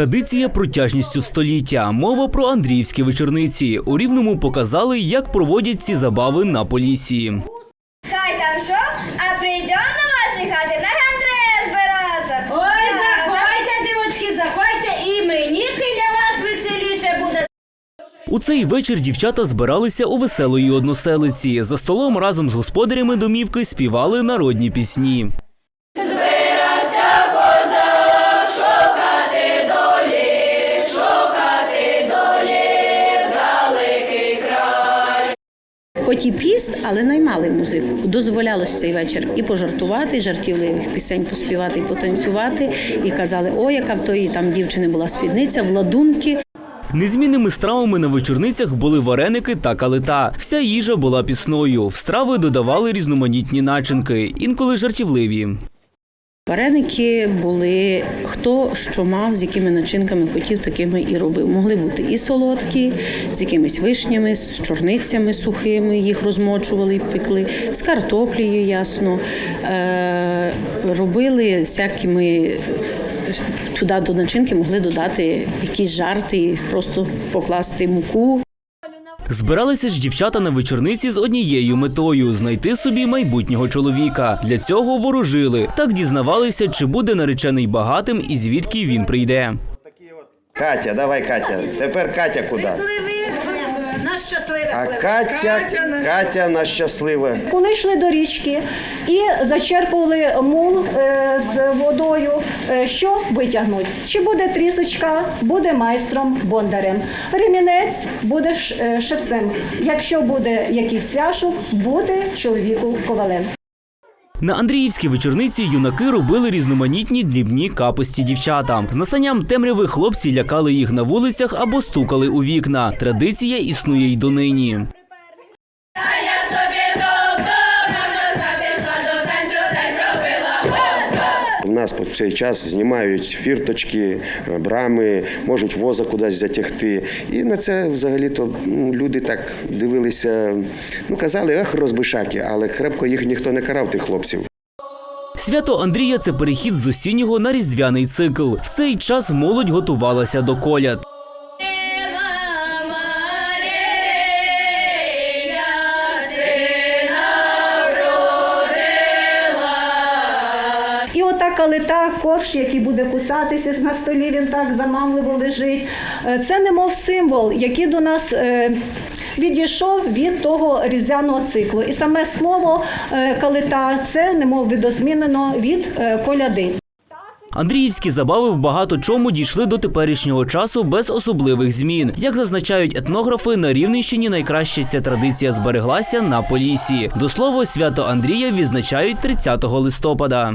Традиція протяжністю століття. Мова про андріївські вечорниці. У рівному показали, як проводять ці забави на полісі. Хай там що, а прийдем на ваші хати на Андрея збиратися. Ой, заходьте, дівочки, заходьте, і мені біля вас веселіше буде. У цей вечір дівчата збиралися у веселої односелиці. За столом разом з господарями домівки співали народні пісні. Хоч і піст, але наймали музику. Дозволялось цей вечір і пожартувати, і жартівливих пісень поспівати, і потанцювати. І казали, о, яка в тої там дівчини була спідниця, владунки. Незмінними стравами на вечорницях були вареники та калита. Вся їжа була пісною. В страви додавали різноманітні начинки, інколи жартівливі. Вареники були хто що мав, з якими начинками хотів, такими і робив. Могли бути і солодкі, з якимись вишнями, з чорницями сухими, їх розмочували і пекли, з картоплею, ясно. Е, робили всякими. Туди до начинки могли додати якісь жарти, просто покласти муку, Збиралися ж дівчата на вечорниці з однією метою знайти собі майбутнього чоловіка. Для цього ворожили. Так дізнавалися, чи буде наречений багатим і звідки він прийде. Катя, давай, Катя. Тепер Катя куди? На щасливе А. Катя, Катя на щасливе. Коли йшли до річки і зачерпували мул е, з водою, е, що витягнуть? Чи буде трісочка, буде майстром бондарем. Ремінець буде е, шевцем. Якщо буде якийсь свяшок, буде чоловіку ковалем. На Андріївській вечорниці юнаки робили різноманітні дрібні капості дівчатам. З настанням темряви хлопці лякали їх на вулицях або стукали у вікна. Традиція існує й донині. Нас по цей час знімають фірточки, брами, можуть воза кудись затягти. І на це взагалі-то ну, люди так дивилися, ну казали, ех, розбишаки, але крепко їх ніхто не карав, тих хлопців. Свято Андрія це перехід з осіннього на різдвяний цикл. В цей час молодь готувалася до коляд. Ота калита, корж, який буде кусатися на столі, він так замамливо лежить. Е, Це немов символ, який до нас. е, Відійшов від того різдвяного циклу, і саме слово е, калита це немов видозмінено від коляди. Андріївські забави в багато чому дійшли до теперішнього часу без особливих змін. Як зазначають етнографи, на Рівненщині найкраще ця традиція збереглася на Полісі. До слова, свято Андрія відзначають 30 листопада.